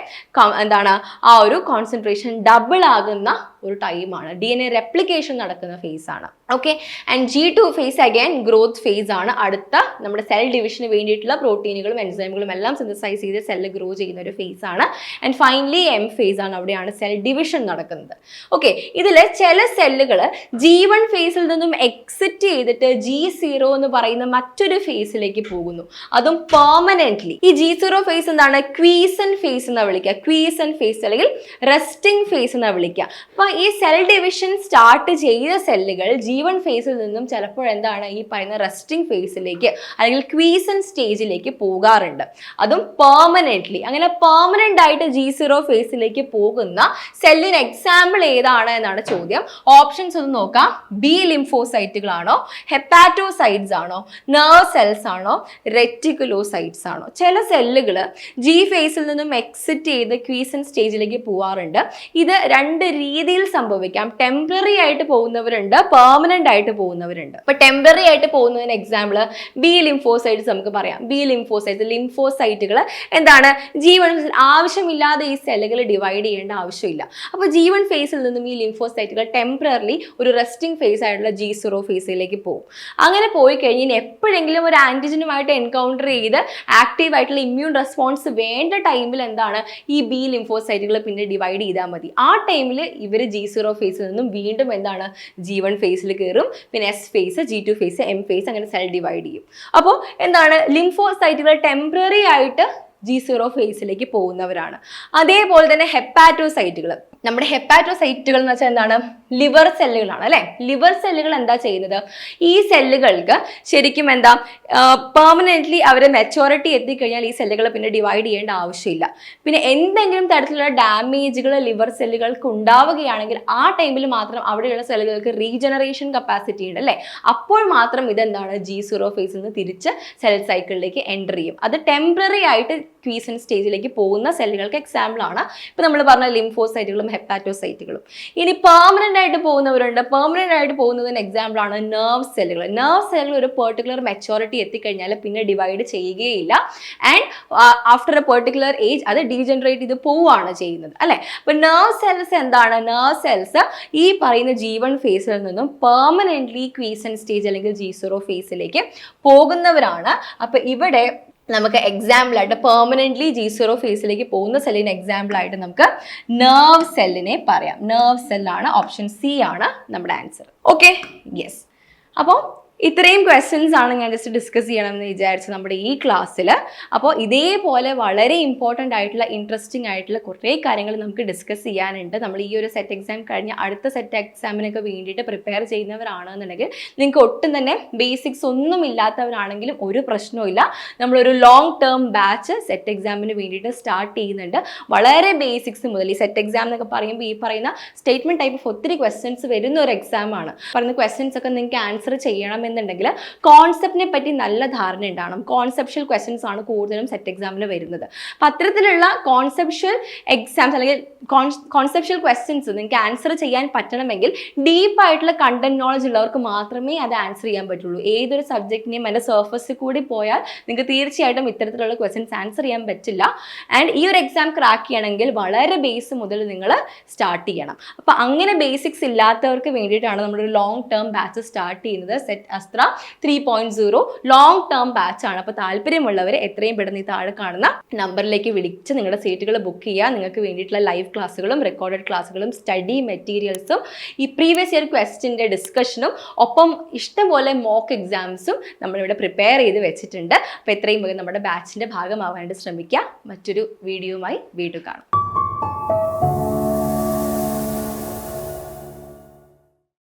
Speaker 1: എന്താണ് ആ ഒരു കോൺസെൻട്രേഷൻ ഡബിൾ ആകുന്ന ഒരു ടൈമാണ് ഡി എൻ എ റെപ്ലിക്കേഷൻ നടക്കുന്ന ഫേസ് ആണ്. Okay and G two phase again growth phase ആണ്. അടുത്ത നമ്മുടെ സെൽ ഡിവിഷന് വേണ്ടിയിട്ടുള്ള പ്രോട്ടീനുകളും എൻസൈമുകളും എല്ലാം സിന്തസൈസ് ചെയ്ത് സെല്ല് ഗ്രോ ചെയ്യുന്ന ഒരു ഫേസ് ആണ്. ആൻഡ് ഫൈനലി എം ഫേസ് ആണ് അവിടെയാണ് സെൽ ഡിവിഷൻ നടക്കുന്നത്. ഓക്കെ ഇതിൽ ചില സെല്ലുകൾ ജി വൺ ഫേസിൽ നിന്നും എക്സിറ്റ് ചെയ്തിട്ട് ജി സീറോ എന്ന് പറയുന്ന മറ്റൊരു ഫേസിലേക്ക് പോകുന്നു. അതും പെർമനന്റ്ലി ഈ ജി സീറോ ഫേസ് എന്താണ്? ക്വീസൻ ഫേസ് എന്നാണ് വിളിക്കുക. ക്വീസൻ ഫേസ് അല്ലെങ്കിൽ റെസ്റ്റിംഗ് ഫേസ് എന്നാണ് വിളിക്കുക. അപ്പൊ ഈ സെൽ ഡിവിഷൻ സ്റ്റാർട്ട് ചെയ്ത സെല്ലുകൾ ജീവൻ ഫേസിൽ നിന്നും ചിലപ്പോൾ എന്താണ് ഈ പറയുന്ന റെസ്റ്റിംഗ് ഫേസിലേക്ക് അല്ലെങ്കിൽ ക്വീസൺ സ്റ്റേജിലേക്ക് പോകാറുണ്ട്. അതും പെർമനന്റ്ലി അങ്ങനെ പെർമനന്റ് ആയിട്ട് ജി സീറോ ഫേസിലേക്ക് പോകുന്ന സെല്ലിന് എക്സാമ്പിൾ ഏതാണ് എന്നാണ് ചോദ്യം. ഓപ്ഷൻസ് ഒന്ന് നോക്കാം. ബി ലിംഫോസൈറ്റുകളാണോ ഹെപ്പാറ്റോസൈറ്റ്സ് ആണോ? നെർവ് സെൽസ് ആണോ? റെറ്റിക്കുലോസൈറ്റ്സ് ആണോ? ചില സെല്ലുകൾ ജി ഫേസിൽ നിന്നും എക്സിറ്റ് ചെയ്ത് ക്വീസൺ സ്റ്റേജിലേക്ക് പോവാറുണ്ട്. ഇത് രണ്ട് രീതിയിൽ സംഭവിക്കാം. ടെമ്പററി ആയിട്ട് പോകുന്നവരുണ്ട് പെർമനന്റ് ആയിട്ട് പോകുന്നവരുണ്ട്. ഇപ്പൊ ടെമ്പററി ആയിട്ട് പോകുന്നതിന് എക്സാമ്പിൾ ബി ലിംഫോസൈറ്റ്സ് നമുക്ക് പറയാം. ബി ലിംഫോസൈറ്റ്സ് ലിംഫോസൈറ്റുകൾ എന്താണ്? ജീവൻ ആവശ്യമില്ലാതെ ഈ സെല്ലുകൾ ഡിവൈഡ് ചെയ്യേണ്ട ആവശ്യമില്ല. അപ്പോൾ ജീവൻ ഫേസിൽ നിന്നും ഈ ലിംഫോസൈറ്റുകൾ ടെമ്പററി ഒരു റെസ്റ്റിംഗ് ഫേസ് ആയിട്ടുള്ള ജി സീറോ ഫേസിലേക്ക് പോകും. അങ്ങനെ പോയി കഴിഞ്ഞ് എപ്പോഴെങ്കിലും ഒരു ആന്റിജനുമായിട്ട് എൻകൗണ്ടർ ചെയ്ത് ആക്റ്റീവ് ആയിട്ടുള്ള ഇമ്മ്യൂൺ റെസ്പോൺസ് വേണ്ട ടൈമിൽ എന്താണ്? ഈ ബി ലിംഫോസൈറ്റുകൾ പിന്നെ ഡിവൈഡ് ചെയ്താൽ മതി. ആ ടൈമിൽ ഇവർ ജി സീറോ ഫേസിൽ നിന്നും വീണ്ടും എന്താണ് ജി വൺ ഫേസിൽ കയറും. പിന്നെ S phase G two phase M phase അങ്ങനെ സെൽ ഡിവൈഡ് ചെയ്യും. അപ്പോൾ എന്താണ്? ലിംഫോസൈറ്റുകൾ ടെമ്പററി ആയിട്ട് ജി സീറോ ഫേസിലേക്ക് പോകുന്നവരാണ്. അതേപോലെ തന്നെ ഹെപ്പാറ്റോസൈറ്റുകൾ നമ്മുടെ ഹെപ്പാറ്റോസൈറ്റുകൾ എന്ന് വെച്ചാൽ എന്താണ്? ലിവർ സെല്ലുകളാണ് അല്ലെ? ലിവർ സെല്ലുകൾ എന്താ ചെയ്യുന്നത്? ഈ സെല്ലുകൾക്ക് ശരിക്കും എന്താ പെർമനന്റ്ലി അവരെ മെച്ചോറിറ്റി എത്തിക്കഴിഞ്ഞാൽ ഈ സെല്ലുകൾ പിന്നെ ഡിവൈഡ് ചെയ്യേണ്ട ആവശ്യമില്ല. പിന്നെ എന്തെങ്കിലും തരത്തിലുള്ള ഡാമേജുകൾ ലിവർ സെല്ലുകൾക്ക് ഉണ്ടാവുകയാണെങ്കിൽ ആ ടൈമിൽ മാത്രം അവിടെയുള്ള സെല്ലുകൾക്ക് റീജനറേഷൻ കപ്പാസിറ്റി ഉണ്ട് അല്ലേ? അപ്പോൾ മാത്രം ഇതെന്താണ്? ജി സീറോ ഫേസിൽ നിന്ന് തിരിച്ച് സെൽ സൈക്കിളിലേക്ക് എന്റർ ചെയ്യും. അത് ടെമ്പററി ആയിട്ട് ക്വീസൺ സ്റ്റേജിലേക്ക് പോകുന്ന സെല്ലുകൾക്ക് എക്സാമ്പിൾ ആണ് ഇപ്പൊ നമ്മൾ പറഞ്ഞ ലിംഫോസൈറ്റുകളും ഹെപ്പാറ്റോസൈറ്റുകളും ഇനി പെർമനന്റ് ആയിട്ട് പോകുന്നവരുണ്ട്. പെർമനന്റ് ആയിട്ട് പോകുന്നതിന് എക്സാമ്പിളാണ് നെർവ് സെല്ലുകൾ നെർവ് സെല്ലുകൾ ഒരു പെർട്ടിക്കുലർ മെച്ചോറിറ്റി എത്തിക്കഴിഞ്ഞാൽ പിന്നെ ഡിവൈഡ് ചെയ്യുകയില്ല. And after a particular age അത് ഡീജനറേറ്റ് ചെയ്ത് പോവുകയാണ് ചെയ്യുന്നത്. അല്ലേ? അപ്പം നെർവ് സെൽസ് എന്താണ്? നെർവ് സെൽസ് ഈ പറയുന്ന ജീവൻ ഫേസിൽ നിന്നും പെർമനന്റ്ലി ക്വീസൺ സ്റ്റേജ് അല്ലെങ്കിൽ ജി സീറോ ഫേസിലേക്ക് പോകുന്നവരാണ്. അപ്പം ഇവിടെ നമുക്ക് എക്സാമ്പിളായിട്ട് പെർമനന്റ്ലി ജി സീറോ ഫേസിലേക്ക് പോകുന്ന സെല്ലിന് എക്സാമ്പിളായിട്ട് നമുക്ക് നെർവ് സെല്ലിനെ പറയാം. നെർവ് സെല്ലാണ് ഓപ്ഷൻ സി ആണ് നമ്മുടെ ആൻസർ ഓക്കെ യെസ് അപ്പോൾ ഇത്രയും ക്വസ്റ്റ്യൻസ് ആണ് ഞാൻ ജസ്റ്റ് ഡിസ്കസ് ചെയ്യണമെന്ന് വിചാരിച്ചു നമ്മുടെ ഈ ക്ലാസ്സിൽ അപ്പോൾ ഇതേപോലെ വളരെ ഇമ്പോർട്ടന്റ് ആയിട്ടുള്ള ഇൻട്രസ്റ്റിംഗ് ആയിട്ടുള്ള കുറേ കാര്യങ്ങൾ നമുക്ക് ഡിസ്കസ് ചെയ്യാനുണ്ട്. നമ്മൾ ഈ ഒരു സെറ്റ് എക്സാം കഴിഞ്ഞ് അടുത്ത സെറ്റ് എക്സാമിനൊക്കെ വേണ്ടിയിട്ട് പ്രിപ്പയർ ചെയ്യുന്നവരാണെന്നുണ്ടെങ്കിൽ നിങ്ങൾക്ക് ഒട്ടും തന്നെ ബേസിക്സ് ഒന്നും ഇല്ലാത്തവരാണെങ്കിലും ഒരു പ്രശ്നവും നമ്മളൊരു ലോങ് ടേം ബാച്ച് സെറ്റ് എക്സാമിന് വേണ്ടിയിട്ട് സ്റ്റാർട്ട് ചെയ്യുന്നുണ്ട്. വളരെ ബേസിക്സ് മുതൽ ഈ സെറ്റ് എക്സാം എന്നൊക്കെ പറയുമ്പോൾ ഈ പറയുന്ന സ്റ്റേറ്റ്മെന്റ് ടൈപ്പ് ഓഫ് ഒത്തിരി ക്വസ്റ്റ്യൻസ് വരുന്ന ഒരു എക്സാമാണ് പറയുന്ന ക്വസ്റ്റ്യൻസ് ഒക്കെ നിങ്ങൾക്ക് ആൻസർ ചെയ്യണമെന്നുണ്ടെങ്കിൽ കോൺസെപ്റ്റിനെ പറ്റി നല്ല ധാരണ ഉണ്ടാവണം. കോൺസെപ്ഷ്യൽ ക്വസ്റ്റ്യൻസ് ആണ് കൂടുതലും സെറ്റ് എക്സാമിന് വരുന്നത്. അപ്പം അത്തരത്തിലുള്ള കോൺസെപ്ഷ്യൽ എക്സാംസ് അല്ലെങ്കിൽ കോൺസെപ്ഷ്യൽ ക്വസ്റ്റ്യൻസ് നിങ്ങൾക്ക് ആൻസർ ചെയ്യാൻ പറ്റണമെങ്കിൽ ഡീപ്പായിട്ടുള്ള കണ്ടന്റ് നോളജ് ഉള്ളവർക്ക് മാത്രമേ അത് ആൻസർ ചെയ്യാൻ പറ്റുള്ളൂ. ഏതൊരു സബ്ജക്റ്റിനെയും അതിന്റെ സർഫസിൽ കൂടി പോയാൽ നിങ്ങൾക്ക് തീർച്ചയായിട്ടും ഇത്തരത്തിലുള്ള ക്വസ്റ്റ്യൻസ് ആൻസർ ചെയ്യാൻ പറ്റില്ല. ആൻഡ് ഈ ഒരു എക്സാം ക്രാക്ക് ചെയ്യണമെങ്കിൽ വളരെ ബേസ് മുതൽ നിങ്ങൾ സ്റ്റാർട്ട് ചെയ്യണം. അപ്പോൾ അങ്ങനെ ബേസിക്സ് ഇല്ലാത്തവർക്ക് വേണ്ടിയിട്ടാണ് നമ്മളൊരു ലോങ് ടേം ബാച്ച് സ്റ്റാർട്ട് ചെയ്യുന്നത് set Astra three point zero long term batch ആണ്. അപ്പോൾ താല്പര്യമുള്ളവർ എത്രയും പെട്ടെന്ന് ഈ താഴെ കാണുന്ന നമ്പറിലേക്ക് വിളിച്ച് നിങ്ങളുടെ സീറ്റുകൾ ബുക്ക് ചെയ്യുക. നിങ്ങൾക്ക് വേണ്ടിയിട്ടുള്ള ലൈവ് ക്ലാസ്സുകളും റെക്കോർഡഡ് ക്ലാസ്സുകളും സ്റ്റഡി മെറ്റീരിയൽസും ഈ പ്രീവിയസ് ഇയർ ക്വസ്റ്റിന്റെ ഡിസ്കഷനും ഒപ്പം ഇഷ്ടംപോലെ മോക്ക് എക്സാംസും നമ്മളിവിടെ പ്രിപ്പയർ ചെയ്ത് വെച്ചിട്ടുണ്ട്. അപ്പോൾ എത്രയും വേഗം നമ്മുടെ ബാച്ചിന്റെ ഭാഗമാവാനായിട്ട് ശ്രമിക്കുക. മറ്റൊരു വീഡിയോയുമായി വീണ്ടും കാണാം.